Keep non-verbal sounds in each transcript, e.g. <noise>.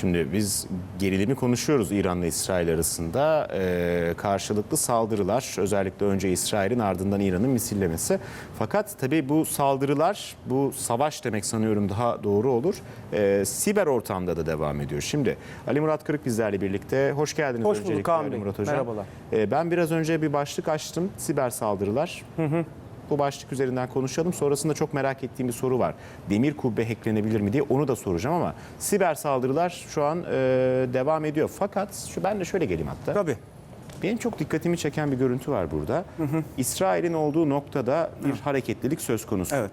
Şimdi biz gerilimi konuşuyoruz İran'la İsrail arasında. Ee, karşılıklı saldırılar özellikle önce İsrail'in ardından İran'ın misillemesi. Fakat tabii bu saldırılar bu savaş demek sanıyorum daha doğru olur. Ee, siber ortamda da devam ediyor. Şimdi Ali Murat Kırık bizlerle birlikte. Hoş geldiniz. Hoş bulduk öncelikle Ali. Murat Hocam. Merhabalar. Ee, ben biraz önce bir başlık açtım. Siber saldırılar. Bu başlık üzerinden konuşalım. Sonrasında çok merak ettiğim bir soru var. Demir kubbe hacklenebilir mi diye onu da soracağım ama siber saldırılar şu an e, devam ediyor. Fakat şu ben de şöyle geleyim hatta. Tabii. Benim çok dikkatimi çeken bir görüntü var burada. İsrail'in olduğu noktada bir hareketlilik söz konusu. Evet.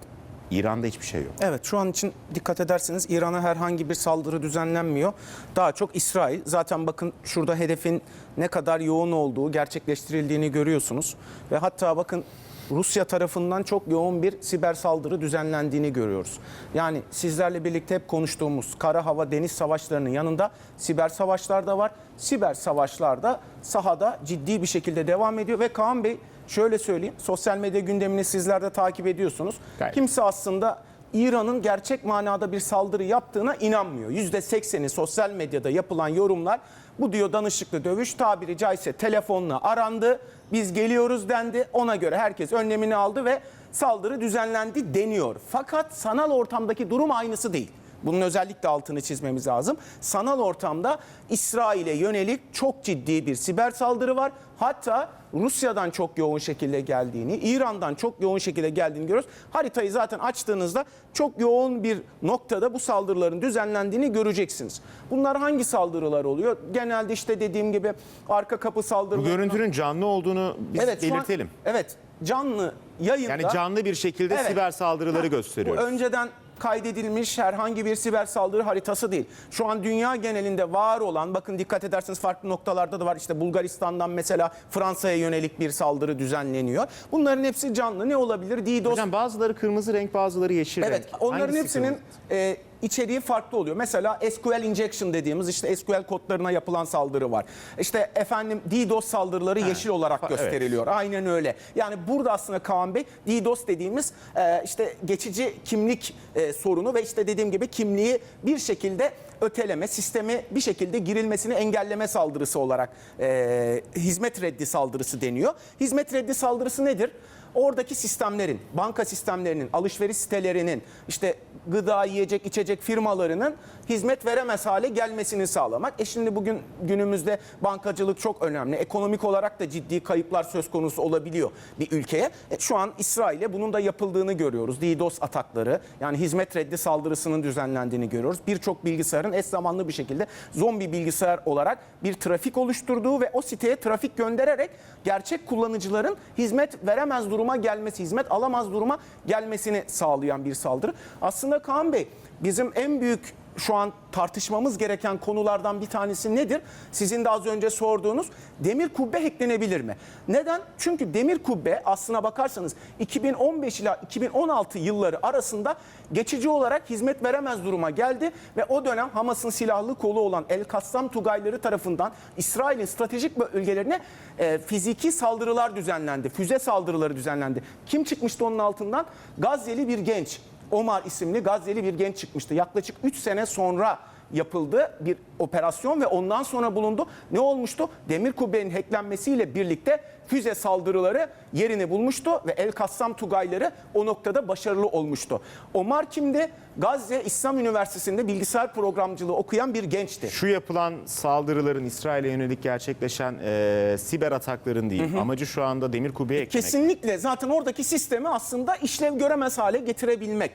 İran'da hiçbir şey yok. Evet şu an için dikkat ederseniz İran'a herhangi bir saldırı düzenlenmiyor. Daha çok İsrail. Zaten bakın şurada hedefin ne kadar yoğun olduğu, gerçekleştirildiğini görüyorsunuz. Ve hatta bakın Rusya tarafından çok yoğun bir siber saldırı düzenlendiğini görüyoruz. Yani sizlerle birlikte hep konuştuğumuz kara, hava, deniz savaşlarının yanında siber savaşlar da var. Siber savaşlar da sahada ciddi bir şekilde devam ediyor ve Kaan Bey şöyle söyleyeyim. Sosyal medya gündemini sizler de takip ediyorsunuz. Gayet. Kimse aslında İran'ın gerçek manada bir saldırı yaptığına inanmıyor. %80'i sosyal medyada yapılan yorumlar bu diyor danışıklı dövüş tabiri caizse telefonla arandı. Biz geliyoruz dendi. Ona göre herkes önlemini aldı ve saldırı düzenlendi deniyor. Fakat sanal ortamdaki durum aynısı değil. Bunun özellikle altını çizmemiz lazım. Sanal ortamda İsrail'e yönelik çok ciddi bir siber saldırı var. Hatta Rusya'dan çok yoğun şekilde geldiğini, İran'dan çok yoğun şekilde geldiğini görüyoruz. Haritayı zaten açtığınızda çok yoğun bir noktada bu saldırıların düzenlendiğini göreceksiniz. Bunlar hangi saldırılar oluyor? Genelde işte dediğim gibi arka kapı Bu saldırıları. görüntünün canlı olduğunu biz evet, şu an- belirtelim. evet, canlı yayında. Yani canlı bir şekilde Evet. siber saldırıları Ha, gösteriyor. Bu önceden kaydedilmiş herhangi bir siber saldırı haritası değil. Şu an dünya genelinde var olan bakın dikkat ederseniz farklı noktalarda da var. İşte Bulgaristan'dan mesela Fransa'ya yönelik bir saldırı düzenleniyor. Bunların hepsi canlı. Ne olabilir? DDoS Hocam bazıları kırmızı renk bazıları yeşil Evet, renk. onların Hangisi hepsinin kırmızı? e, içeriği farklı oluyor. Mesela SQL injection dediğimiz işte SQL kodlarına yapılan saldırı var. İşte efendim DDoS saldırıları yeşil olarak fa- evet. gösteriliyor. Aynen öyle. Yani burada aslında Kaan Bey DDoS dediğimiz e, işte geçici kimlik e, sorunu ve işte dediğim gibi kimliği bir şekilde öteleme, sistemi bir şekilde girilmesini engelleme saldırısı olarak e, hizmet reddi saldırısı deniyor. Hizmet reddi saldırısı nedir? Oradaki sistemlerin, banka sistemlerinin, alışveriş sitelerinin, işte gıda, yiyecek, içecek firmalarının hizmet veremez hale gelmesini sağlamak. E şimdi bugün günümüzde bankacılık çok önemli. Ekonomik olarak da ciddi kayıplar söz konusu olabiliyor bir ülkeye. E şu an İsrail'e bunun da yapıldığını görüyoruz. DDoS atakları, yani hizmet reddi saldırısının düzenlendiğini görüyoruz. Birçok bilgisayarın eş zamanlı bir şekilde zombi bilgisayar olarak bir trafik oluşturduğu ve o siteye trafik göndererek gerçek kullanıcıların hizmet veremez duruma gelmesi, hizmet alamaz duruma gelmesini sağlayan bir saldırı. Aslında Kaan Bey bizim en büyük şu an tartışmamız gereken konulardan bir tanesi nedir? Sizin de az önce sorduğunuz demir kubbe hacklenebilir mi? Neden? Çünkü demir kubbe aslına bakarsanız 2015 ila 2016 yılları arasında geçici olarak hizmet veremez duruma geldi ve o dönem Hamas'ın silahlı kolu olan El Kassam Tugayları tarafından İsrail'in stratejik bölgelerine e, fiziki saldırılar düzenlendi. Füze saldırıları düzenlendi. Kim çıkmıştı onun altından? Gazze'li bir genç. Omar isimli Gazze'li bir genç çıkmıştı. Yaklaşık 3 sene sonra yapıldı bir operasyon ve ondan sonra bulundu. Ne olmuştu? Demir kubbenin hacklenmesiyle birlikte füze saldırıları yerini bulmuştu ve El Kassam Tugayları o noktada başarılı olmuştu. Omar kimdi? Gazze İslam Üniversitesi'nde bilgisayar programcılığı okuyan bir gençti. Şu yapılan saldırıların İsrail'e yönelik gerçekleşen e, siber atakların değil. Amacı şu anda demir kubbeye eklemek. Kesinlikle zaten oradaki sistemi aslında işlev göremez hale getirebilmek.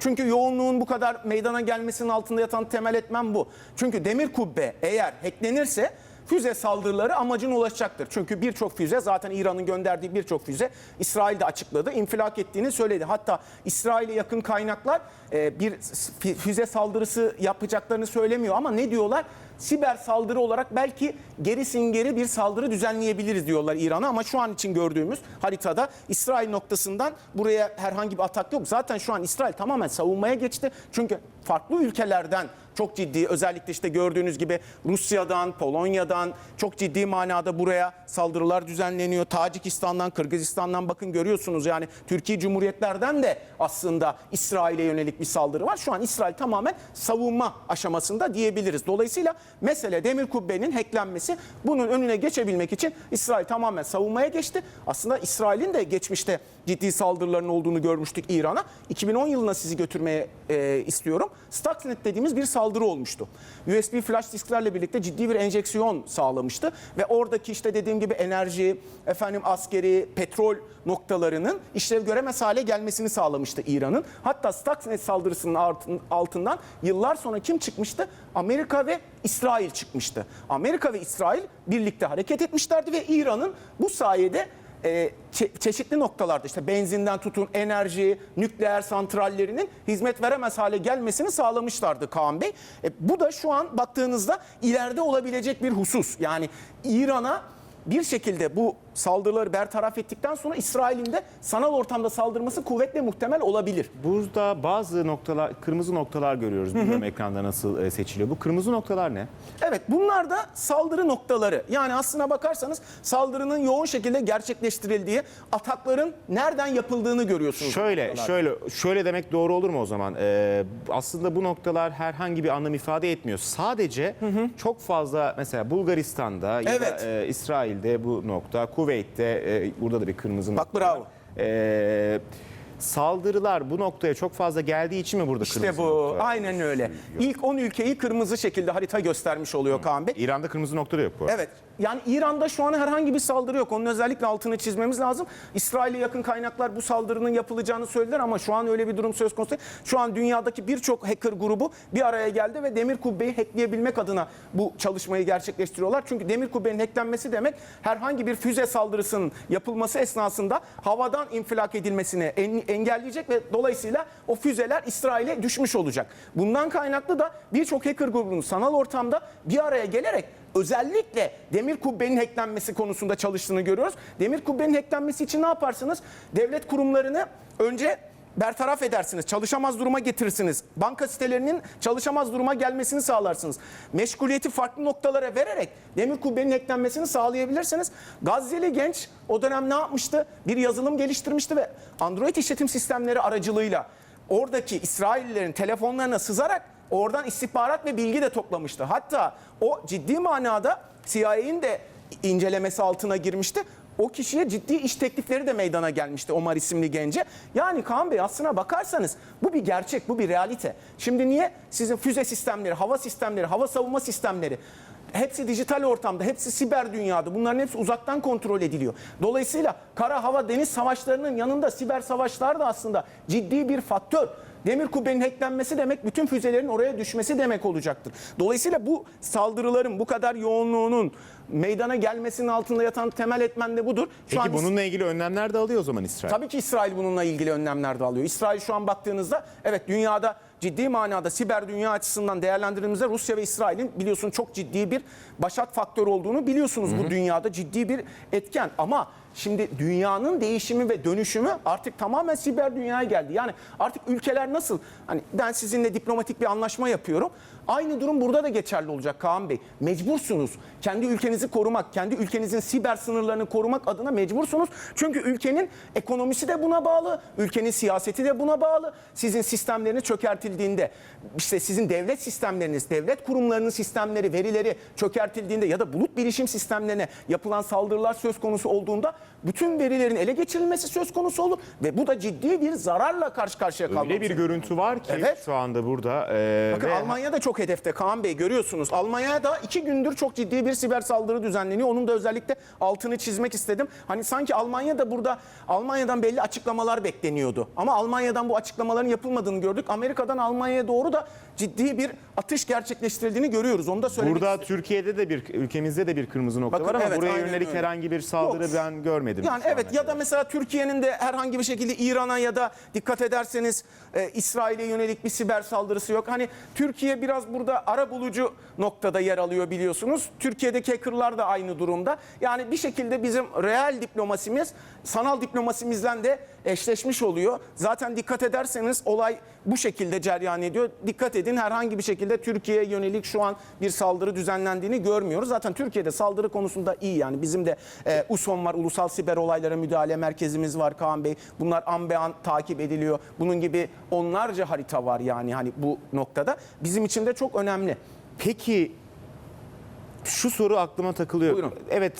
Çünkü yoğunluğun bu kadar meydana gelmesinin altında yatan temel etmen bu. Çünkü demir kubbe eğer hacklenirse füze saldırıları amacına ulaşacaktır. Çünkü birçok füze zaten İran'ın gönderdiği birçok füze İsrail de açıkladı. infilak ettiğini söyledi. Hatta İsrail'e yakın kaynaklar e, bir füze saldırısı yapacaklarını söylemiyor ama ne diyorlar? Siber saldırı olarak belki gerisin geri bir saldırı düzenleyebiliriz diyorlar İran'a ama şu an için gördüğümüz haritada İsrail noktasından buraya herhangi bir atak yok. Zaten şu an İsrail tamamen savunmaya geçti. Çünkü farklı ülkelerden çok ciddi özellikle işte gördüğünüz gibi Rusya'dan, Polonya'dan çok ciddi manada buraya saldırılar düzenleniyor. Tacikistan'dan, Kırgızistan'dan bakın görüyorsunuz yani Türkiye Cumhuriyetlerden de aslında İsrail'e yönelik bir saldırı var. Şu an İsrail tamamen savunma aşamasında diyebiliriz. Dolayısıyla mesele demir kubbenin hacklenmesi bunun önüne geçebilmek için İsrail tamamen savunmaya geçti. Aslında İsrail'in de geçmişte ciddi saldırıların olduğunu görmüştük İran'a. 2010 yılına sizi götürmeye e, istiyorum. Stuxnet dediğimiz bir saldırı olmuştu. USB flash disklerle birlikte ciddi bir enjeksiyon sağlamıştı ve oradaki işte dediğim gibi enerji, efendim askeri, petrol noktalarının işlev göremez hale gelmesini sağlamıştı İran'ın. Hatta Stuxnet saldırısının altın- altından yıllar sonra kim çıkmıştı? Amerika ve İsrail çıkmıştı. Amerika ve İsrail birlikte hareket etmişlerdi ve İran'ın bu sayede e, çe- çeşitli noktalarda işte benzinden tutun enerji, nükleer santrallerinin hizmet veremez hale gelmesini sağlamışlardı Kaan Bey. E, bu da şu an baktığınızda ileride olabilecek bir husus. Yani İran'a bir şekilde bu saldırıları bertaraf ettikten sonra İsrail'in de sanal ortamda saldırması kuvvetle muhtemel olabilir. Burada bazı noktalar, kırmızı noktalar görüyoruz. Bilmiyorum ekranda nasıl e, seçiliyor. Bu kırmızı noktalar ne? Evet bunlar da saldırı noktaları. Yani aslına bakarsanız saldırının yoğun şekilde gerçekleştirildiği, atakların nereden yapıldığını görüyorsunuz. Şöyle, şöyle, şöyle demek doğru olur mu o zaman? Ee, aslında bu noktalar herhangi bir anlam ifade etmiyor. Sadece çok fazla mesela Bulgaristan'da ya Evet. da e, İsrail'de bu nokta, Kuveyt'te e, burada da bir kırmızı Bak bravo. var. Saldırılar bu noktaya çok fazla geldiği için mi burada İşte kırmızı bu nokta? aynen öyle. İlk 10 ülkeyi kırmızı şekilde harita göstermiş oluyor Kaan Bey. İran'da kırmızı nokta da yok bu arada. Evet. Yani İran'da şu an herhangi bir saldırı yok. Onun özellikle altını çizmemiz lazım. İsrail'e yakın kaynaklar bu saldırının yapılacağını söylediler ama şu an öyle bir durum söz konusu. değil. Şu an dünyadaki birçok hacker grubu bir araya geldi ve demir kubbeyi hackleyebilmek adına bu çalışmayı gerçekleştiriyorlar. Çünkü demir kubbenin hacklenmesi demek herhangi bir füze saldırısının yapılması esnasında havadan infilak edilmesini en- engelleyecek ve dolayısıyla o füzeler İsrail'e düşmüş olacak. Bundan kaynaklı da birçok hacker grubunun sanal ortamda bir araya gelerek özellikle demir kubbenin hacklenmesi konusunda çalıştığını görüyoruz. Demir kubbenin hacklenmesi için ne yaparsınız? Devlet kurumlarını önce bertaraf edersiniz, çalışamaz duruma getirirsiniz. Banka sitelerinin çalışamaz duruma gelmesini sağlarsınız. Meşguliyeti farklı noktalara vererek demir kubbenin hacklenmesini sağlayabilirsiniz. Gazze'li genç o dönem ne yapmıştı? Bir yazılım geliştirmişti ve Android işletim sistemleri aracılığıyla oradaki İsraillilerin telefonlarına sızarak oradan istihbarat ve bilgi de toplamıştı. Hatta o ciddi manada CIA'nin de incelemesi altına girmişti. O kişiye ciddi iş teklifleri de meydana gelmişti Omar isimli gence. Yani Kaan Bey aslına bakarsanız bu bir gerçek, bu bir realite. Şimdi niye sizin füze sistemleri, hava sistemleri, hava savunma sistemleri hepsi dijital ortamda, hepsi siber dünyada. Bunların hepsi uzaktan kontrol ediliyor. Dolayısıyla kara, hava, deniz savaşlarının yanında siber savaşlar da aslında ciddi bir faktör. Demir kubbenin hacklenmesi demek bütün füzelerin oraya düşmesi demek olacaktır. Dolayısıyla bu saldırıların bu kadar yoğunluğunun meydana gelmesinin altında yatan temel etmen de budur. Şu Peki an bununla ilgili önlemler de alıyor o zaman İsrail. Tabii ki İsrail bununla ilgili önlemler de alıyor. İsrail şu an baktığınızda evet dünyada ciddi manada siber dünya açısından değerlendirdiğimizde Rusya ve İsrail'in biliyorsun çok ciddi bir başat faktörü olduğunu biliyorsunuz bu dünyada ciddi bir etken. Ama şimdi dünyanın değişimi ve dönüşümü artık tamamen siber dünyaya geldi. Yani artık ülkeler nasıl hani ben sizinle diplomatik bir anlaşma yapıyorum. Aynı durum burada da geçerli olacak Kaan Bey. Mecbursunuz. Kendi ülkenizi korumak, kendi ülkenizin siber sınırlarını korumak adına mecbursunuz. Çünkü ülkenin ekonomisi de buna bağlı, ülkenin siyaseti de buna bağlı. Sizin sistemleriniz çökertildiğinde, işte sizin devlet sistemleriniz, devlet kurumlarının sistemleri, verileri çökertildiğinde ya da bulut bilişim sistemlerine yapılan saldırılar söz konusu olduğunda bütün verilerin ele geçirilmesi söz konusu olur ve bu da ciddi bir zararla karşı karşıya kalmamız. Öyle bir görüntü var ki Evet. şu anda burada. e, Bakın ve- Almanya da çok hedefte Kaan Bey görüyorsunuz. Almanya'da iki gündür çok ciddi bir siber saldırı düzenleniyor. Onun da özellikle altını çizmek istedim. Hani sanki Almanya da burada Almanya'dan belli açıklamalar bekleniyordu. Ama Almanya'dan bu açıklamaların yapılmadığını gördük. Amerika'dan Almanya'ya doğru da ciddi bir atış gerçekleştirildiğini görüyoruz. Onu da söylemek Burada istedim. Türkiye'de de bir ülkemizde de bir kırmızı nokta Bakın, var ama evet, buraya yönelik öyle. herhangi bir saldırı Yok. ben görmedim. Yani şu ana evet ya da mesela Türkiye'nin de herhangi bir şekilde İran'a ya da dikkat ederseniz e, İsrail'e yönelik bir siber saldırısı yok. Hani Türkiye biraz burada ara bulucu noktada yer alıyor biliyorsunuz. Türkiye'deki hackerlar da aynı durumda. Yani bir şekilde bizim real diplomasimiz sanal diplomasimizden de eşleşmiş oluyor. Zaten dikkat ederseniz olay bu şekilde cereyan ediyor. Dikkat edin herhangi bir şekilde Türkiye'ye yönelik şu an bir saldırı düzenlendiğini görmüyoruz. Zaten Türkiye'de saldırı konusunda iyi yani bizim de e, USOM var, Ulusal Siber Olaylara Müdahale Merkezimiz var Kaan Bey. Bunlar an be an takip ediliyor. Bunun gibi onlarca harita var yani hani bu noktada. Bizim için de çok önemli. Peki şu soru aklıma takılıyor. Buyurun. Evet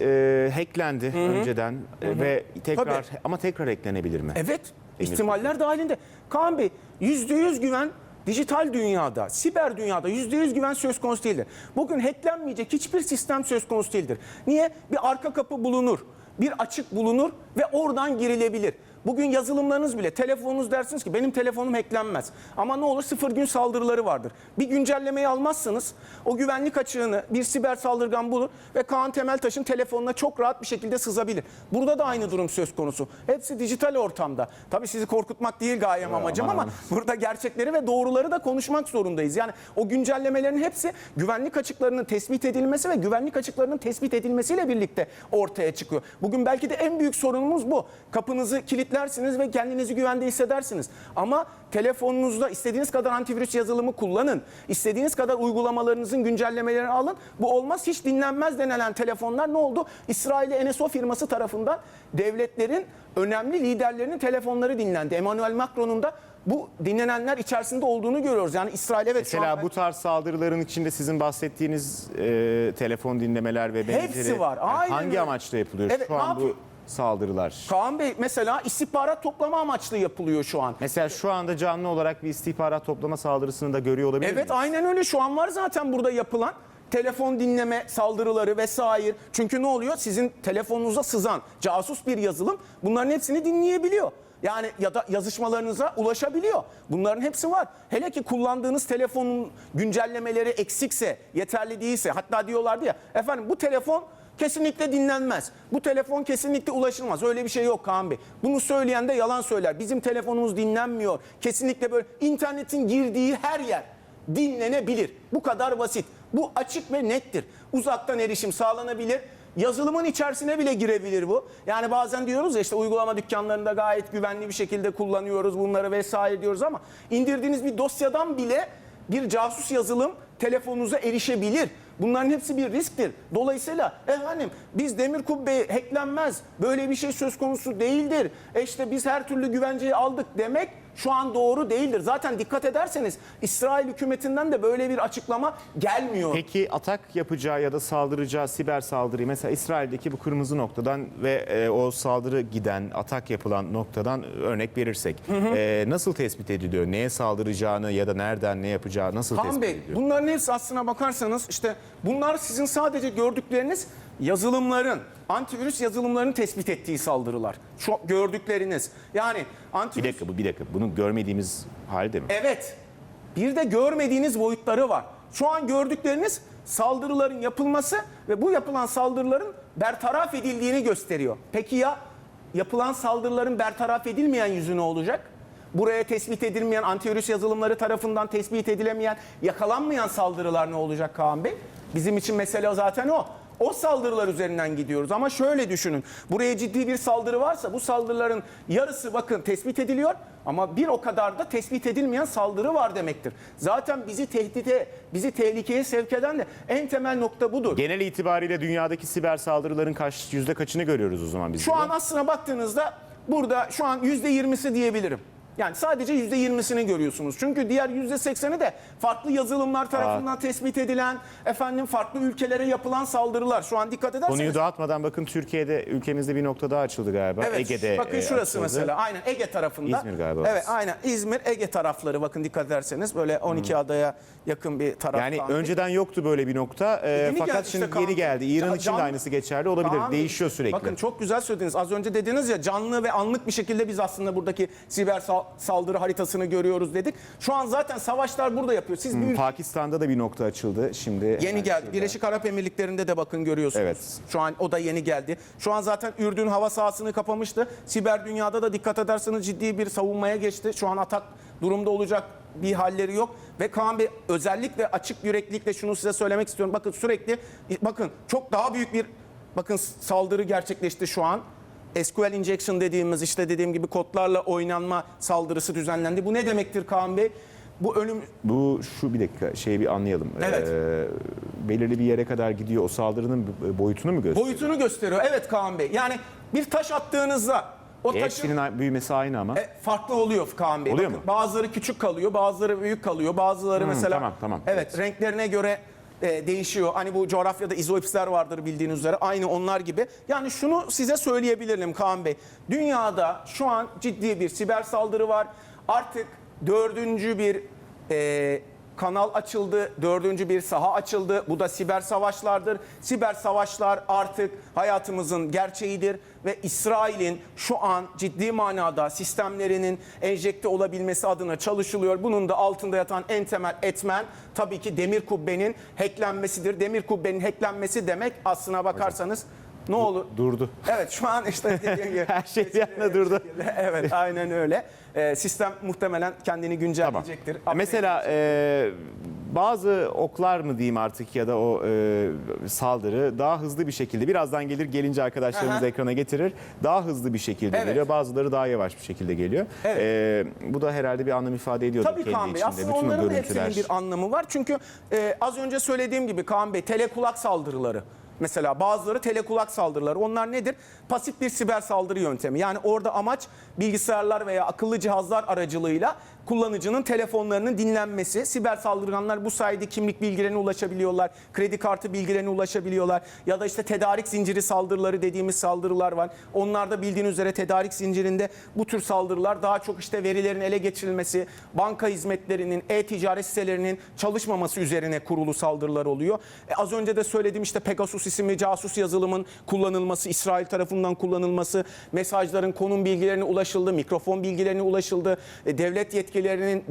e, hacklendi önceden e, ve tekrar Tabii. ama tekrar eklenebilir mi? Evet, ihtimaller dahilinde. Kaan Bey, yüzde yüz güven dijital dünyada, siber dünyada yüzde yüz güven söz konusu değildir. Bugün hacklenmeyecek hiçbir sistem söz konusu değildir. Niye? Bir arka kapı bulunur, bir açık bulunur ve oradan girilebilir. Bugün yazılımlarınız bile, telefonunuz dersiniz ki benim telefonum hacklenmez. Ama ne olur sıfır gün saldırıları vardır. Bir güncellemeyi almazsanız o güvenlik açığını bir siber saldırgan bulur ve Kaan Temeltaş'ın telefonuna çok rahat bir şekilde sızabilir. Burada da aynı durum söz konusu. Hepsi dijital ortamda. Tabii sizi korkutmak değil gayem amacım aman ama <laughs> burada gerçekleri ve doğruları da konuşmak zorundayız. Yani o güncellemelerin hepsi güvenlik açıklarının tespit edilmesi ve güvenlik açıklarının tespit edilmesiyle birlikte ortaya çıkıyor. Bugün belki de en büyük sorunumuz bu. Kapınızı kilitlersiniz ve kendinizi güvende hissedersiniz. Ama telefonunuzda istediğiniz kadar antivirüs yazılımı kullanın. İstediğiniz kadar uygulamalarınızın güncellemelerini alın. Bu olmaz hiç dinlenmez denilen telefonlar ne oldu? İsrail'e NSO firması tarafından devletlerin önemli liderlerinin telefonları dinlendi. Emmanuel Macron'un da bu dinlenenler içerisinde olduğunu görüyoruz. Yani İsrail evet Mesela an- bu tarz saldırıların içinde sizin bahsettiğiniz e, telefon dinlemeler ve benzeri Hepsi var, yani aynen hangi amaçla yapılıyor Evet, şu an bu? Saldırılar? Kaan Bey mesela istihbarat toplama amaçlı yapılıyor şu an. Mesela şu anda canlı olarak bir istihbarat toplama saldırısını da görüyor olabilir Evet miyiz? aynen öyle şu an var zaten burada yapılan telefon dinleme saldırıları vesaire. Çünkü ne oluyor? Sizin telefonunuza sızan casus bir yazılım bunların hepsini dinleyebiliyor. Yani ya da yazışmalarınıza ulaşabiliyor. Bunların hepsi var. Hele ki kullandığınız telefonun güncellemeleri eksikse, yeterli değilse hatta diyorlardı ya efendim bu telefon kesinlikle dinlenmez. Bu telefon kesinlikle ulaşılmaz. Öyle bir şey yok Kaan Bey. Bunu söyleyen de yalan söyler. Bizim telefonumuz dinlenmiyor. Kesinlikle böyle internetin girdiği her yer dinlenebilir. Bu kadar basit. Bu açık ve nettir. Uzaktan erişim sağlanabilir. Yazılımın içerisine bile girebilir bu. Yani bazen diyoruz ya işte uygulama dükkanlarında gayet güvenli bir şekilde kullanıyoruz bunları vesaire diyoruz ama indirdiğiniz bir dosyadan bile bir casus yazılım telefonunuza erişebilir. Bunların hepsi bir risktir. Dolayısıyla efendim biz demir kubbe hacklenmez. Böyle bir şey söz konusu değildir. E işte biz her türlü güvenceyi aldık demek şu an doğru değildir. Zaten dikkat ederseniz İsrail hükümetinden de böyle bir açıklama gelmiyor. Peki atak yapacağı ya da saldıracağı siber saldırıyı mesela İsrail'deki bu kırmızı noktadan ve e, o saldırı giden atak yapılan noktadan örnek verirsek e, nasıl tespit ediliyor? Neye saldıracağını ya da nereden ne yapacağı nasıl Kaan tespit Bey ediliyor? bunların hepsi aslına bakarsanız işte bunlar sizin sadece gördükleriniz yazılımların, antivirüs yazılımlarının tespit ettiği saldırılar. Şu gördükleriniz. Yani Bir antivirüs dakika bu bir dakika. Bunu görmediğimiz halde mi? Evet. Bir de görmediğiniz boyutları var. Şu an gördükleriniz saldırıların yapılması ve bu yapılan saldırıların bertaraf edildiğini gösteriyor. Peki ya yapılan saldırıların bertaraf edilmeyen yüzü ne olacak? Buraya tespit edilmeyen antivirüs yazılımları tarafından tespit edilemeyen, yakalanmayan saldırılar ne olacak Kaan Bey? Bizim için mesele zaten o. O saldırılar üzerinden gidiyoruz ama şöyle düşünün. Buraya ciddi bir saldırı varsa bu saldırıların yarısı bakın tespit ediliyor ama bir o kadar da tespit edilmeyen saldırı var demektir. Zaten bizi tehdide, bizi tehlikeye sevk eden de en temel nokta budur. Genel itibariyle dünyadaki siber saldırıların kaç yüzde kaçını görüyoruz o zaman biz? Şu an aslına baktığınızda burada şu an %20'si diyebilirim. Yani sadece %20'sini görüyorsunuz. Çünkü diğer %80'i de farklı yazılımlar tarafından tespit edilen, efendim farklı ülkelere yapılan saldırılar. Şu an dikkat ederseniz. Konuyu dağıtmadan bakın Türkiye'de ülkemizde bir nokta daha açıldı galiba. Evet, Ege'de bakın e, şurası açıldı. mesela. Aynen Ege tarafında. İzmir galiba Evet, aynen. İzmir, Ege tarafları bakın dikkat ederseniz böyle 12 adaya yakın bir taraf. Yani Bey. önceden yoktu böyle bir nokta e, Yeni fakat geldi işte şimdi Kaan yeni geldi. İran Can- için de can- aynısı geçerli olabilir. Bey, Değişiyor sürekli. Bakın çok güzel söylediniz. Az önce dediniz ya canlı ve anlık bir şekilde biz aslında buradaki siber sal- saldırı haritasını görüyoruz dedik. Şu an zaten savaşlar burada yapıyor. Siz bir ülke- Pakistan'da da bir nokta açıldı. Şimdi Yeni hemen geldi. şurada. Birleşik Arap Emirlikleri'nde de bakın görüyorsunuz. Evet. Şu an o da yeni geldi. Şu an zaten Ürdün hava sahasını kapamıştı. Siber dünyada da dikkat ederseniz ciddi bir savunmaya geçti. Şu an atak durumda olacak bir halleri yok. Ve Kaan Bey özellikle açık yüreklilikle şunu size söylemek istiyorum. Bakın sürekli bakın çok daha büyük bir bakın saldırı gerçekleşti şu an. SQL injection dediğimiz işte dediğim gibi kodlarla oynanma saldırısı düzenlendi. Bu ne demektir Kaan Bey? Bu önüm Bu şu bir dakika şeyi bir anlayalım. Evet. Ee, belirli bir yere kadar gidiyor. O saldırının boyutunu mu gösteriyor? boyutunu gösteriyor. Evet Kaan Bey. Yani bir taş attığınızda o E, taşın Hepsinin büyümesi aynı ama. E, farklı oluyor Kaan Bey. Oluyor Bakın, mu? Bazıları küçük kalıyor, bazıları büyük kalıyor, bazıları mesela tamam, tamam. Evet, Evet. renklerine göre e, değişiyor. Hani bu coğrafyada izoipsler vardır bildiğiniz üzere. Aynı onlar gibi. Yani şunu size söyleyebilirim Kaan Bey. Dünyada şu an ciddi bir siber saldırı var. Artık dördüncü bir e, kanal açıldı, dördüncü bir saha açıldı. Bu da siber savaşlardır. Siber savaşlar artık hayatımızın gerçeğidir ve İsrail'in şu an ciddi manada sistemlerinin enjekte olabilmesi adına çalışılıyor. Bunun da altında yatan en temel etmen tabii ki demir kubbenin hacklenmesidir. Demir kubbenin hacklenmesi demek aslına bakarsanız ne olur? Durdu. Evet şu an işte <laughs> dediğim gibi. Her şey bir anda durdu. evet aynen öyle. <laughs> Ee, sistem muhtemelen kendini güncelleyecektir. Mesela e, bazı oklar mı diyeyim artık ya da o e, saldırı daha hızlı bir şekilde birazdan gelir gelince arkadaşlarımız Aha. ekrana getirir. Daha hızlı bir şekilde Evet. geliyor. Bazıları daha yavaş bir şekilde geliyor. Evet. E, bu da herhalde bir anlam ifade ediyor Tabii kendi Kaan Bey içinde. aslında Bütün onların görüntüler. hepsinin bir anlamı var. Çünkü e, az önce söylediğim gibi Kaan Bey telekulak saldırıları. Mesela bazıları telekulak saldırıları. Onlar nedir? Pasif bir siber saldırı yöntemi. Yani orada amaç bilgisayarlar veya akıllı cihazlar aracılığıyla kullanıcının telefonlarının dinlenmesi. Siber saldırganlar bu sayede kimlik bilgilerine ulaşabiliyorlar. Kredi kartı bilgilerine ulaşabiliyorlar. Ya da işte tedarik zinciri saldırıları dediğimiz saldırılar var. Onlarda bildiğiniz üzere tedarik zincirinde bu tür saldırılar daha çok işte verilerin ele geçirilmesi, banka hizmetlerinin, e-ticaret sitelerinin çalışmaması üzerine kurulu saldırılar oluyor. E, az önce de söyledim işte Pegasus isimli casus yazılımın kullanılması, İsrail tarafından kullanılması, mesajların konum bilgilerine ulaşıldı, mikrofon bilgilerine ulaşıldı, e, devlet yetkililerinin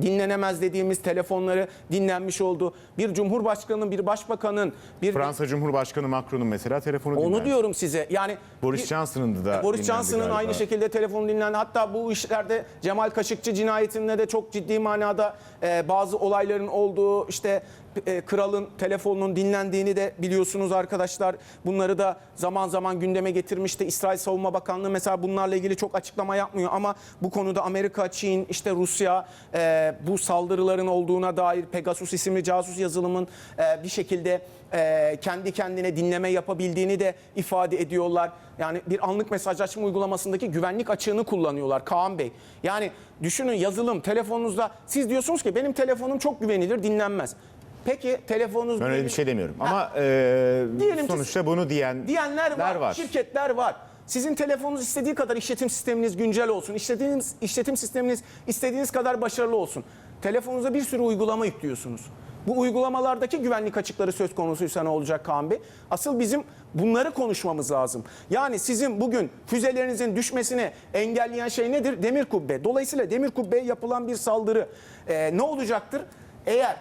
dinlenemez dediğimiz telefonları dinlenmiş oldu. Bir cumhurbaşkanının, bir başbakanın, bir Fransa Cumhurbaşkanı Macron'un mesela telefonu onu dinlendi. diyorum size. Yani Boris bir- Johnson'ın da Boris dinlendi Johnson'ın galiba. aynı şekilde telefonu dinlendi. Hatta bu işlerde Cemal Kaşıkçı cinayetinde de çok ciddi manada e, bazı olayların olduğu işte e, kralın telefonunun dinlendiğini de biliyorsunuz arkadaşlar. Bunları da zaman zaman gündeme getirmişti. İsrail Savunma Bakanlığı mesela bunlarla ilgili çok açıklama yapmıyor ama bu konuda Amerika, Çin, işte Rusya e, bu saldırıların olduğuna dair Pegasus isimli casus yazılımın e, bir şekilde kendi kendine dinleme yapabildiğini de ifade ediyorlar. Yani bir anlık mesajlaşma uygulamasındaki güvenlik açığını kullanıyorlar Kaan Bey. Yani düşünün yazılım telefonunuzda siz diyorsunuz ki benim telefonum çok güvenilir dinlenmez. Peki telefonunuz Ben öyle bir şey demiyorum. Ha, Ama e, Diyelim ki- sonuçta bunu diyen diyenler var, var. şirketler var. Sizin telefonunuz istediği kadar işletim sisteminiz güncel olsun. İşlediğiniz işletim sisteminiz istediğiniz kadar başarılı olsun. Telefonunuza bir sürü uygulama yüklüyorsunuz. Bu uygulamalardaki güvenlik açıkları söz konusuysa ne olacak Kaan Bey? Asıl bizim bunları konuşmamız lazım. Yani sizin bugün füzelerinizin düşmesini engelleyen şey nedir? Demir kubbe. Dolayısıyla demir kubbeye yapılan bir saldırı e, ne olacaktır? Eğer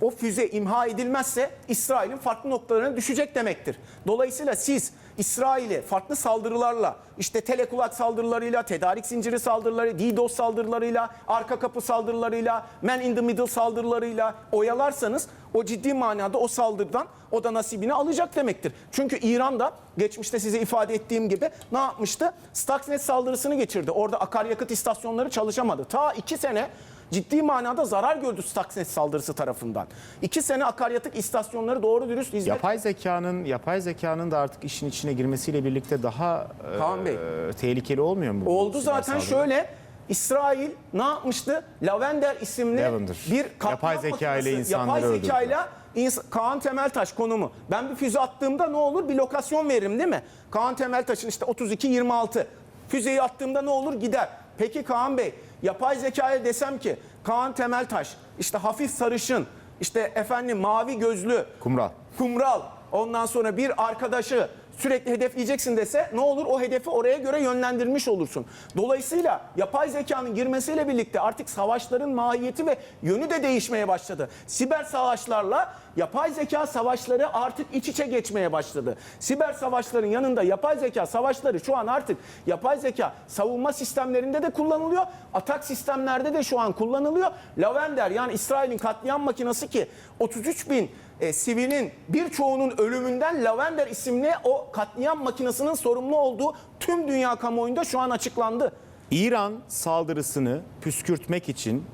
o füze imha edilmezse İsrail'in farklı noktalarına düşecek demektir. Dolayısıyla siz İsrail'i farklı saldırılarla işte telekulak saldırılarıyla, tedarik zinciri saldırıları, DDoS saldırılarıyla, arka kapı saldırılarıyla, man in the middle saldırılarıyla oyalarsanız o ciddi manada o saldırıdan o da nasibini alacak demektir. Çünkü İran da geçmişte size ifade ettiğim gibi ne yapmıştı? Stuxnet saldırısını geçirdi. Orada akaryakıt istasyonları çalışamadı. Ta iki sene ciddi manada zarar gördü Stuxnet saldırısı tarafından. İki sene akaryakıt istasyonları doğru dürüst hizmet... Yapay zekanın yapay zekanın da artık işin içine girmesiyle birlikte daha e, Kaan Bey. tehlikeli olmuyor mu? bu Oldu siber zaten saldırı? şöyle İsrail ne yapmıştı? Lavender isimli Lavender. bir Yapay zeka ile makinesi, insanları Yapay öldürdü. zekayla ins- Kaan Temeltaş konumu. Ben bir füze attığımda ne olur? Bir lokasyon veririm değil mi? Kaan Temeltaş'ın işte 32-26. Füzeyi attığımda ne olur? Gider. Peki Kaan Bey yapay zekaya desem ki Kaan Temeltaş işte hafif sarışın işte efendim mavi gözlü Kumral. kumral ondan sonra bir arkadaşı sürekli hedefleyeceksin dese ne olur o hedefi oraya göre yönlendirmiş olursun. Dolayısıyla yapay zekanın girmesiyle birlikte artık savaşların mahiyeti ve yönü de değişmeye başladı. Siber savaşlarla yapay zeka savaşları artık iç içe geçmeye başladı. Siber savaşların yanında yapay zeka savaşları şu an artık yapay zeka savunma sistemlerinde de kullanılıyor. Atak sistemlerde de şu an kullanılıyor. Lavender yani İsrail'in katliam makinesi ki 33 bin e, sivilin birçoğunun ölümünden Lavender isimli o katliam makinesinin sorumlu olduğu tüm dünya kamuoyunda şu an açıklandı. İran saldırısını püskürtmek için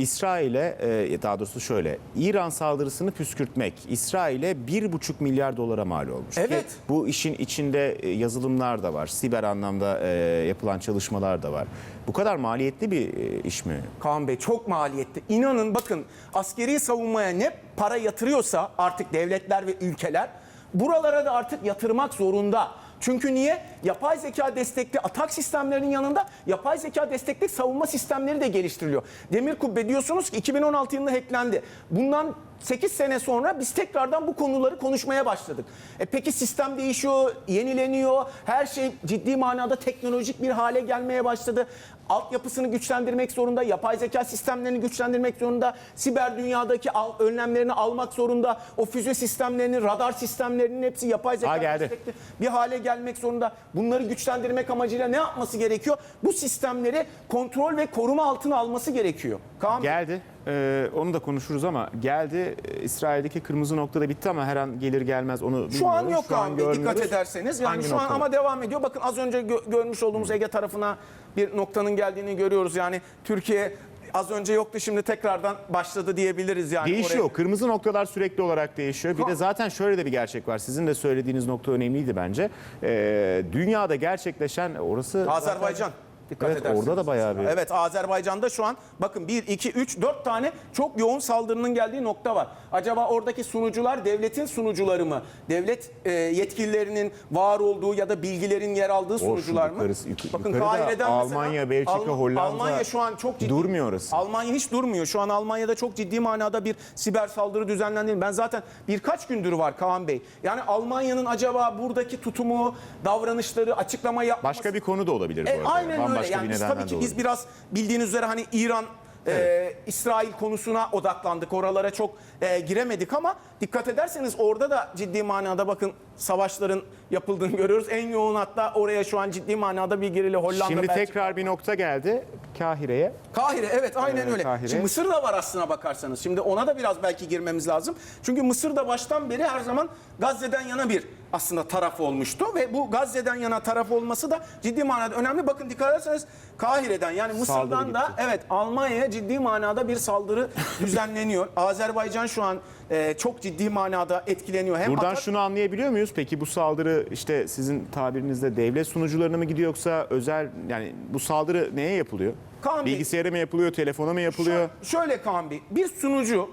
İsrail'e e, daha doğrusu şöyle İran saldırısını püskürtmek İsrail'e 1,5 milyar dolara mal olmuş. Ki Evet. bu işin içinde e, yazılımlar da var. Siber anlamda e, yapılan çalışmalar da var. Bu kadar maliyetli bir iş mi? Kaan Bey çok maliyetli. İnanın bakın askeri savunmaya ne para yatırıyorsa artık devletler ve ülkeler buralara da artık yatırmak zorunda. Çünkü niye? Yapay zeka destekli atak sistemlerinin yanında yapay zeka destekli savunma sistemleri de geliştiriliyor. Demir Kubbe diyorsunuz ki 2016 yılında hacklendi. Bundan 8 sene sonra biz tekrardan bu konuları konuşmaya başladık. E peki sistem değişiyor, yenileniyor. Her şey ciddi manada teknolojik bir hale gelmeye başladı. Altyapısını güçlendirmek zorunda, yapay zeka sistemlerini güçlendirmek zorunda, siber dünyadaki al- önlemlerini almak zorunda. O füze sistemlerinin, radar sistemlerinin hepsi yapay zeka destekli bir hale gelmek zorunda. Bunları güçlendirmek amacıyla ne yapması gerekiyor? Bu sistemleri kontrol ve koruma altına alması gerekiyor. Kaan Bey, Geldi. Ee, onu da konuşuruz ama geldi. Ee, İsrail'deki kırmızı nokta da bitti ama her an gelir gelmez onu bilmiyoruz. Şu an yok Şu an Bey dikkat görmüyoruz. ederseniz. Yani Hangi şu an noktada? ama devam ediyor. Bakın az önce gö- görmüş olduğumuz Ege tarafına bir noktanın geldiğini görüyoruz. Yani Türkiye az önce yoktu şimdi tekrardan başladı diyebiliriz yani. Değişiyor. Oraya- Kırmızı noktalar sürekli olarak değişiyor. Bir Ha. de zaten şöyle de bir gerçek var. Sizin de söylediğiniz nokta önemliydi bence. Ee, dünyada gerçekleşen orası Azerbaycan. Dikkat Evet, ederseniz. orada da bayağı bir- Evet Azerbaycan'da şu an bakın 1, 2, 3, 4 tane çok yoğun saldırının geldiği nokta var. Acaba oradaki sunucular devletin sunucuları mı? Devlet e, yetkililerinin var olduğu ya da bilgilerin yer aldığı sunucular mı? yukarısı- yuk- bakın Kahire'den Almanya, Belçika, Hollanda Almanya şu an çok ciddi. durmuyor orası. Almanya hiç durmuyor. Şu an Almanya'da çok ciddi manada bir siber saldırı düzenlendi. Ben zaten birkaç gündür var Kaan Bey. Yani Almanya'nın acaba buradaki tutumu, davranışları, açıklama yapması... Başka bir konu da olabilir bu E, arada. aynen öyle. Bambaşka Yani bir biz nedenden tabii ki biz olabilir. biraz bildiğiniz üzere hani İran e, İsrail konusuna odaklandık. Oralara çok e, giremedik ama dikkat ederseniz orada da ciddi manada bakın savaşların yapıldığını görüyoruz. En yoğun hatta oraya şu an ciddi manada bir girili Hollanda Şimdi Belçika. tekrar bir nokta geldi Kahire'ye. Kahire evet aynen Ee, öyle. Kahire. Şimdi Mısır da var aslına bakarsanız. Şimdi ona da biraz belki girmemiz lazım. Çünkü Mısır da baştan beri her zaman Gazze'den yana bir aslında taraf olmuştu ve bu Gazze'den yana taraf olması da ciddi manada önemli. Bakın dikkat ederseniz Kahire'den yani Mısır'dan da evet Almanya'ya ciddi manada bir saldırı <laughs> düzenleniyor. Azerbaycan şu an e, çok ciddi manada etkileniyor. Hem Buradan atak- şunu anlayabiliyor muyuz? Peki bu saldırı işte sizin tabirinizde devlet sunucularına mı gidiyor yoksa özel yani bu saldırı neye yapılıyor? Kaan Bey- Bilgisayara mı yapılıyor, telefona mı yapılıyor? Şö- Şöyle Kaan Bey, bir sunucu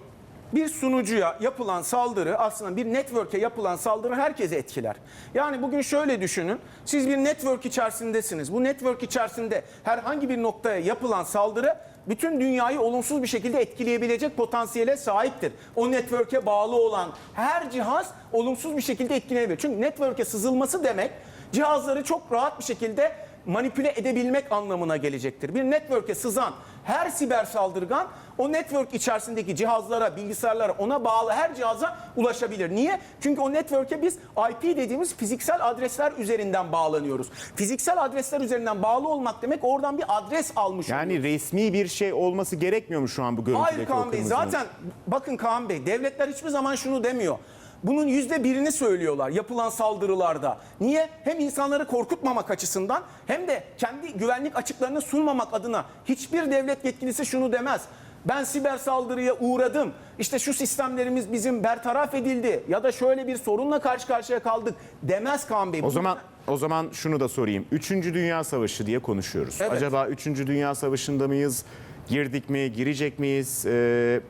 bir sunucuya yapılan saldırı aslında bir network'e yapılan saldırı herkese etkiler. Yani bugün şöyle düşünün. Siz bir network içerisindesiniz. Bu network içerisinde herhangi bir noktaya yapılan saldırı bütün dünyayı olumsuz bir şekilde etkileyebilecek potansiyele sahiptir. O network'e bağlı olan her cihaz olumsuz bir şekilde etkileyebilir. Çünkü network'e sızılması demek cihazları çok rahat bir şekilde manipüle edebilmek anlamına gelecektir. Bir network'e sızan her siber saldırgan o network içerisindeki cihazlara, bilgisayarlara, ona bağlı her cihaza ulaşabilir. Niye? Çünkü o network'e biz IP dediğimiz fiziksel adresler üzerinden bağlanıyoruz. Fiziksel adresler üzerinden bağlı olmak demek oradan bir adres almış Yani resmi bir şey olması gerekmiyor mu şu an bu görüntüdeki Hayır Kaan Bey zaten bakın Kaan Bey devletler hiçbir zaman şunu demiyor. Bunun yüzde birini söylüyorlar yapılan saldırılarda. Niye? Hem insanları korkutmamak açısından hem de kendi güvenlik açıklarını sunmamak adına hiçbir devlet yetkilisi şunu demez. Ben siber saldırıya uğradım. İşte şu sistemlerimiz bizim bertaraf edildi ya da şöyle bir sorunla karşı karşıya kaldık demez Kaan Bey. O zaman o zaman şunu da sorayım. Üçüncü Dünya Savaşı diye konuşuyoruz. Evet. Acaba Üçüncü Dünya Savaşı'nda mıyız? Girdik mi? Girecek miyiz? Ee,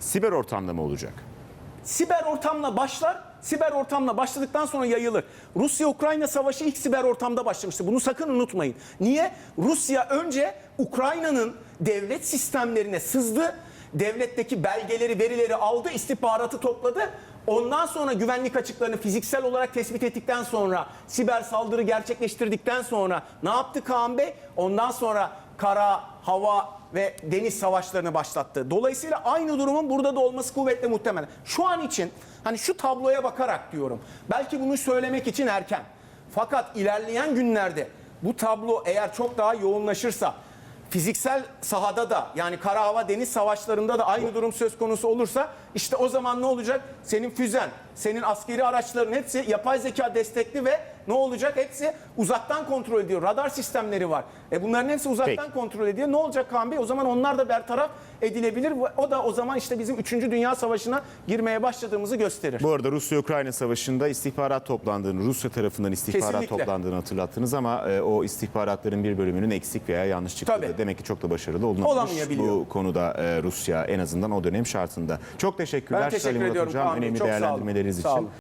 siber ortamda mı olacak? Siber ortamla başlar, siber ortamla başladıktan sonra yayılır. Rusya-Ukrayna savaşı ilk siber ortamda başlamıştı. Bunu sakın unutmayın. Niye? Rusya önce Ukrayna'nın devlet sistemlerine sızdı. Devletteki belgeleri, verileri aldı, istihbaratı topladı. Ondan sonra güvenlik açıklarını fiziksel olarak tespit ettikten sonra, siber saldırı gerçekleştirdikten sonra ne yaptı Kaan Bey? Ondan sonra kara, hava ve deniz savaşlarını başlattı. Dolayısıyla aynı durumun burada da olması kuvvetle muhtemel. Şu an için hani şu tabloya bakarak diyorum. Belki bunu söylemek için erken. Fakat ilerleyen günlerde bu tablo eğer çok daha yoğunlaşırsa fiziksel sahada da yani kara hava deniz savaşlarında da aynı durum söz konusu olursa işte o zaman ne olacak? Senin füzen, senin askeri araçların hepsi yapay zeka destekli ve ne olacak? Hepsi uzaktan kontrol ediyor. Radar sistemleri var. E bunların hepsi uzaktan Peki. kontrol ediyor. Ne olacak Kaan Bey? O zaman onlar da bertaraf edilebilir. O da o zaman işte bizim 3. Dünya Savaşı'na girmeye başladığımızı gösterir. Bu arada Rusya-Ukrayna savaşında istihbarat toplandığını, Rusya tarafından istihbarat Kesinlikle. toplandığını hatırlattınız ama e, o istihbaratların bir bölümünün eksik veya yanlış çıktığı Tabii. da demek ki çok da başarılı Olamayabiliyor. bu konuda e, Rusya en azından o dönem şartında. Çok teşekkürler Ben teşekkür Salim ediyorum Kaan Bey. önemli Çok değerlendirmeleriniz için.